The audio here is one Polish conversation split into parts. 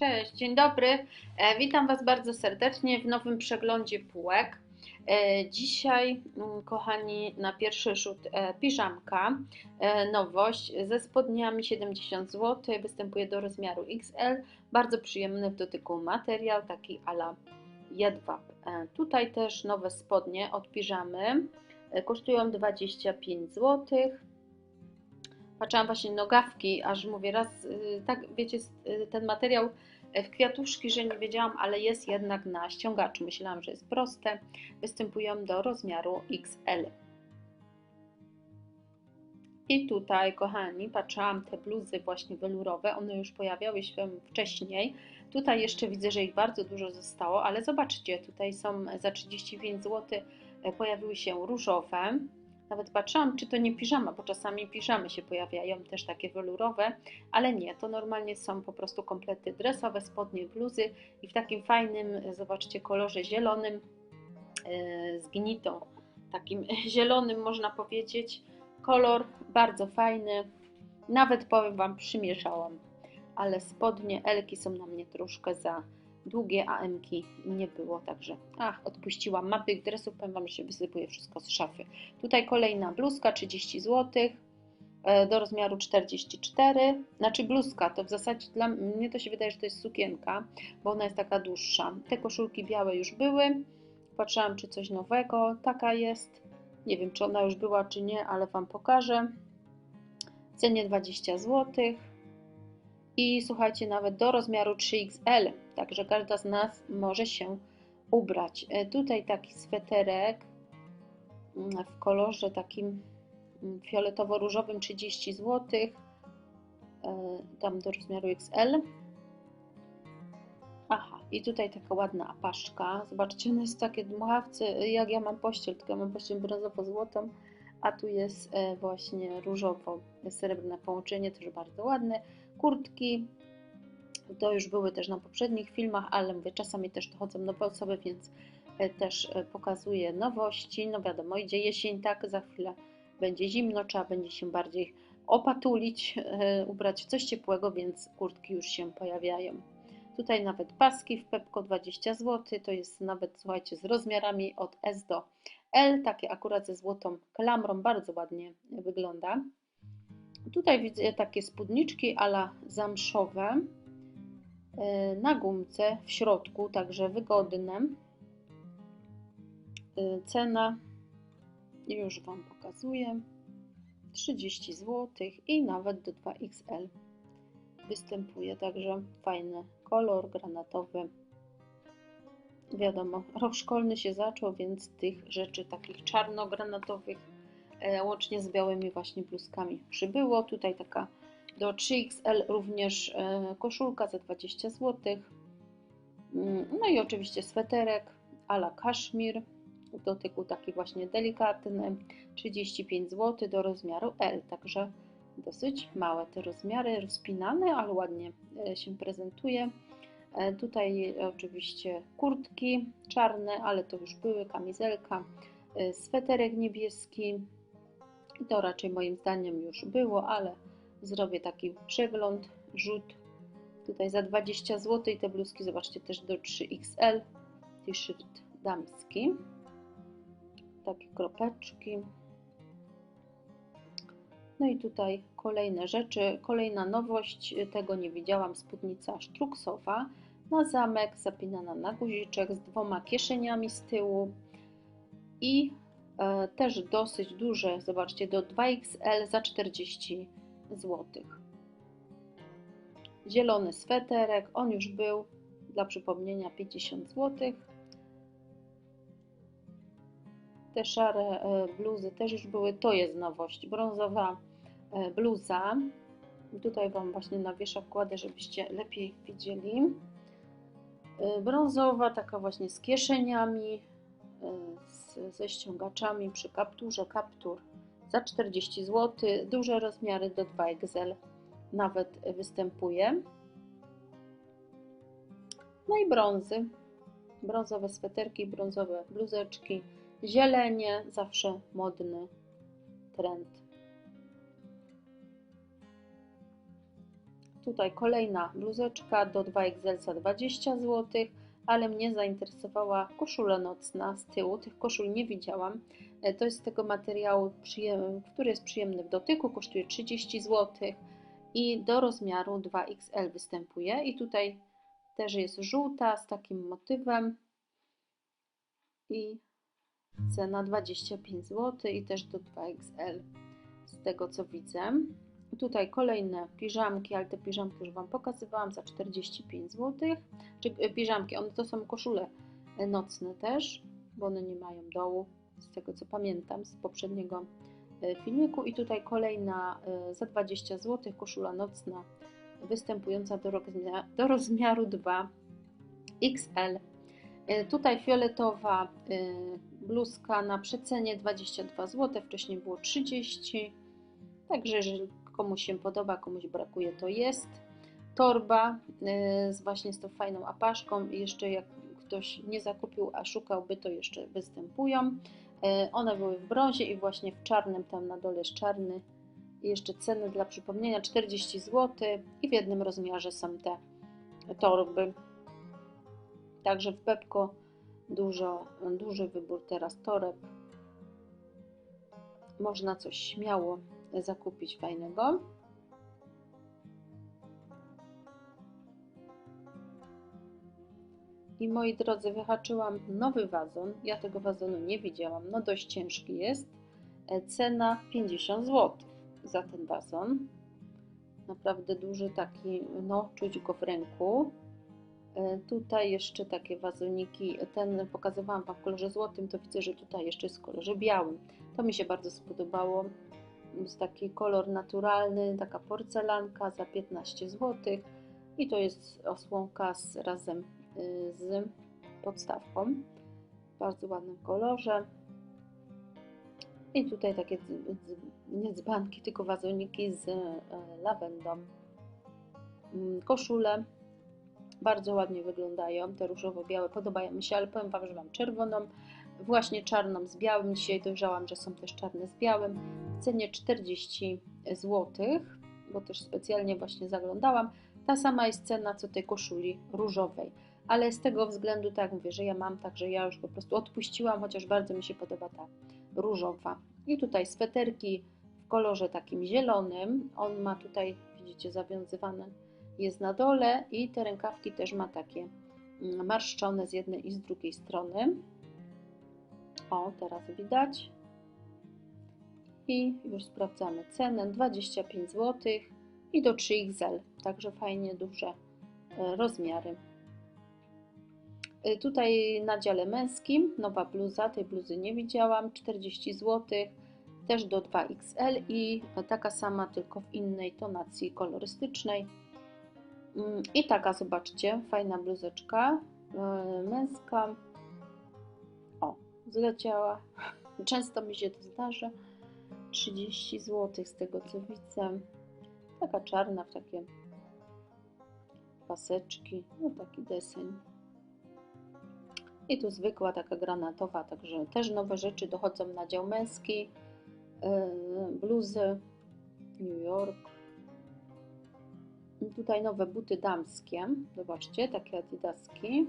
Cześć, dzień dobry. E, Witam Was bardzo serdecznie w nowym przeglądzie półek. E, Dzisiaj, mm, kochani, na pierwszy rzut e, piżamka, nowość ze spodniami 70 zł, występuje do rozmiaru XL. Bardzo przyjemny w dotyku materiał, taki ala jedwab. Tutaj też nowe spodnie od piżamy, kosztują 25 złotych. Patrzyłam właśnie nogawki, aż mówię raz, y, tak wiecie, y, ten materiał y, w kwiatuszki, że nie wiedziałam, ale jest jednak na ściągaczu. Myślałam, że jest proste. Występują do rozmiaru XL. I tutaj, kochani, patrzyłam te bluzy właśnie welurowe, one już pojawiały się wcześniej. Tutaj jeszcze widzę, że ich bardzo dużo zostało, ale zobaczcie, tutaj są za 35 zł, pojawiły się różowe. Nawet patrzyłam, czy to nie piżama, bo czasami piżamy się pojawiają też takie welurowe, ale nie, to normalnie są po prostu komplety dresowe, spodnie, bluzy i w takim fajnym, zobaczcie, kolorze zielonym e, z gnitą, takim zielonym można powiedzieć. Kolor bardzo fajny, nawet powiem Wam, przymierzałam, ale spodnie Elki są na mnie troszkę za długie, a Mki nie było, także ach, odpuściłam. Ma tych dresów, powiem Wam, że się wysypuje wszystko z szafy. Tutaj kolejna bluzka, 30 zł, e, do rozmiaru 44. Znaczy bluzka, to w zasadzie dla mnie to się wydaje, że to jest sukienka, bo ona jest taka dłuższa. Te koszulki białe już były. Patrzyłam, czy coś nowego. Taka jest. Nie wiem, czy ona już była, czy nie, ale Wam pokażę. W cenie 20 zł. I słuchajcie, nawet do rozmiaru 3XL. Także każda z nas może się ubrać. E, Tutaj taki sweterek mm, w kolorze takim mm, fioletowo-różowym 30 zł. Tam do rozmiaru XL. Aha, i tutaj taka ładna apaszka. Zobaczcie, one jest takie dmuchawce, jak ja mam pościel, tylko ja mam pościel brązowo-złotą, a tu jest e, właśnie różowo-srebrne połączenie, też bardzo ładne. Kurtki, to już były też na poprzednich filmach, ale mówię, czasami też dochodzą nowe osoby, więc e, też e, pokazuję nowości. No wiadomo, idzie jesień, tak, za chwilę będzie zimno, trzeba będzie się bardziej opatulić, e, ubrać w coś ciepłego, więc kurtki już się pojawiają. Tutaj nawet paski w Pepko 20 zł, to jest nawet, słuchajcie, z rozmiarami od S do L, takie akurat ze złotą klamrą, bardzo ładnie wygląda. Tutaj widzę takie spódniczki ala zamszowe e, na gumce w środku, także wygodne. E, Cena już Wam pokazuję 30 zł i nawet do 2XL występuje, także fajny kolor granatowy. Wiadomo, rok szkolny się zaczął, więc tych rzeczy takich czarno-granatowych łącznie z białymi właśnie bluzkami przybyło. Tutaj taka do 3XL również e, koszulka za 20 zł. Mm, No i oczywiście sweterek ala kaszmir w dotyku taki właśnie delikatny 35 zł do rozmiaru L, także dosyć małe te rozmiary, rozpinane, ale ładnie e, się prezentuje. E, Tutaj oczywiście kurtki czarne, ale to już były, kamizelka, e, sweterek niebieski. I To raczej moim zdaniem już było, ale zrobię taki przegląd, rzut. Tutaj za 20 zł i te bluzki, zobaczcie, też do 3XL. T-shirt damski. Takie kropeczki. No i tutaj kolejne rzeczy. Kolejna nowość, tego nie widziałam, spódnica sztruksowa na zamek, zapinana na guziczek z dwoma kieszeniami z tyłu i też dosyć duże, zobaczcie, do 2XL za 40 zł. Zielony sweterek, on już był, dla przypomnienia, 50 zł. Te szare e, bluzy też już były, to jest nowość, brązowa e, bluza. Tutaj Wam właśnie na wierzch kładę, żebyście lepiej widzieli. E, Brązowa, taka właśnie z kieszeniami, e, ze ściągaczami przy kapturze, kaptur za 40 zł, duże rozmiary do 2XL nawet występuje. No i brązy, brązowe sweterki, brązowe bluzeczki, zielenie, zawsze modny trend. Tutaj kolejna bluzeczka do 2XL za 20 zł, ale mnie zainteresowała koszula nocna z tyłu. Tych koszul nie widziałam. E, To jest z tego materiału, który jest przyjemny w dotyku, kosztuje 30 zł i do rozmiaru 2XL występuje. I tutaj też jest żółta z takim motywem i cena 25 zł i też do 2XL z tego co widzę. Tutaj kolejne piżamki, ale te piżamki już Wam pokazywałam za 45 zł. Czy e, piżamki, one to są koszule e, nocne też, bo one nie mają dołu, z tego co pamiętam z poprzedniego e, filmiku. I tutaj kolejna za 20 zł koszula nocna występująca do, rozmia- do rozmiaru 2XL. E, Tutaj fioletowa bluzka na przecenie 22 zł, wcześniej było 30 Także jeżeli komuś się podoba, komuś brakuje, to jest. Torba y, z właśnie z tą fajną apaszką jeszcze jak ktoś nie zakupił, a szukałby, to jeszcze występują. Y, One były w brązie i właśnie w czarnym, tam na dole jest czarny. I jeszcze ceny dla przypomnienia 40 zł i w jednym rozmiarze są te torby. Także w Pepko dużo, duży wybór teraz toreb. Można coś śmiało zakupić fajnego. I moi drodzy, wyhaczyłam nowy wazon. Ja tego wazonu nie widziałam. No dość ciężki jest. E, Cena 50 zł za ten wazon. Naprawdę duży taki, no czuć go w ręku. E, Tutaj jeszcze takie wazoniki, ten pokazywałam Wam w kolorze złotym, to widzę, że tutaj jeszcze jest w kolorze białym. To mi się bardzo spodobało. Jest taki kolor naturalny, taka porcelanka za 15 zł. I to jest osłonka z, razem y, z podstawką. W bardzo ładnym kolorze. I tutaj takie nie dzbanki, tylko wazoniki z e, lawendą. Mm, Koszule bardzo ładnie wyglądają, te różowo-białe podobają mi się, ale powiem Wam, że mam czerwoną, właśnie czarną z białym. Dzisiaj dojrzałam, że są też czarne z białym. W cenie 40 zł, bo też specjalnie właśnie zaglądałam. Ta sama jest cena co tej koszuli różowej, ale z tego względu, tak mówię, że ja mam, także ja już po prostu odpuściłam, chociaż bardzo mi się podoba ta różowa. I tutaj sweterki w kolorze takim zielonym. On ma tutaj, widzicie, zawiązywane jest na dole i te rękawki też ma takie mm, marszczone z jednej i z drugiej strony. O, teraz widać. I już sprawdzamy cenę 25 zł i do 3XL, także fajnie duże e, rozmiary. E, Tutaj na dziale męskim nowa bluza, tej bluzy nie widziałam, 40 zł, też do 2XL i taka sama, tylko w innej tonacji kolorystycznej. Mm, I taka, zobaczcie, fajna bluzeczka e, męska. Zleciała. Często mi się to zdarza. 30 zł z tego co widzę. Taka czarna w takie paseczki. No taki deseń. I tu zwykła taka granatowa, także też nowe rzeczy dochodzą na dział męski. Yy, bluzy New York. Tutaj nowe buty damskie. Zobaczcie, takie adidaski.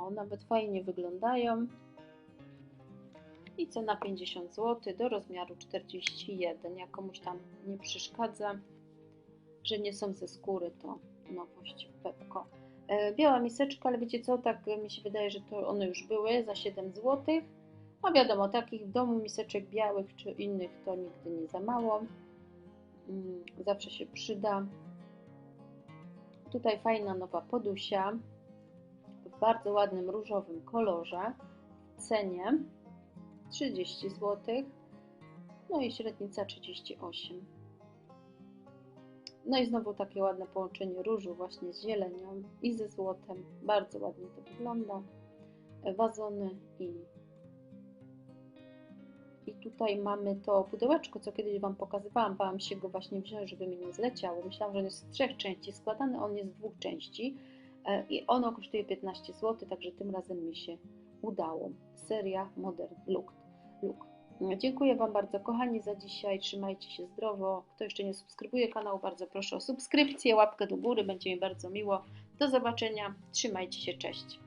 O, nawet fajnie wyglądają. I cena 50 zł do rozmiaru 41. Jak komuś tam nie przeszkadza, że nie są ze skóry, to nowość Pepko. E, Biała miseczka, ale wiecie co, tak mi się wydaje, że to one już były za 7 zł. A wiadomo, takich w domu miseczek białych czy innych to nigdy nie za mało. Mm, Zawsze się przyda. Tutaj fajna nowa podusia w bardzo ładnym różowym kolorze w cenie 30 zł. No i średnica 38. No i znowu takie ładne połączenie różu właśnie z zielenią i ze złotem. Bardzo ładnie to wygląda. Wazony i i tutaj mamy to pudełeczko, co kiedyś Wam pokazywałam. Bałam się go właśnie wziąć, żeby mi nie zleciało. Myślałam, że on jest z trzech części składany, on jest z dwóch części i ono kosztuje 15 zł, także tym razem mi się udało. Seria Modern Look. Look. Dziękuję Wam bardzo, kochani, za dzisiaj. Trzymajcie się zdrowo. Kto jeszcze nie subskrybuje kanału, bardzo proszę o subskrypcję, łapkę do góry, będzie mi bardzo miło. Do zobaczenia. Trzymajcie się, cześć.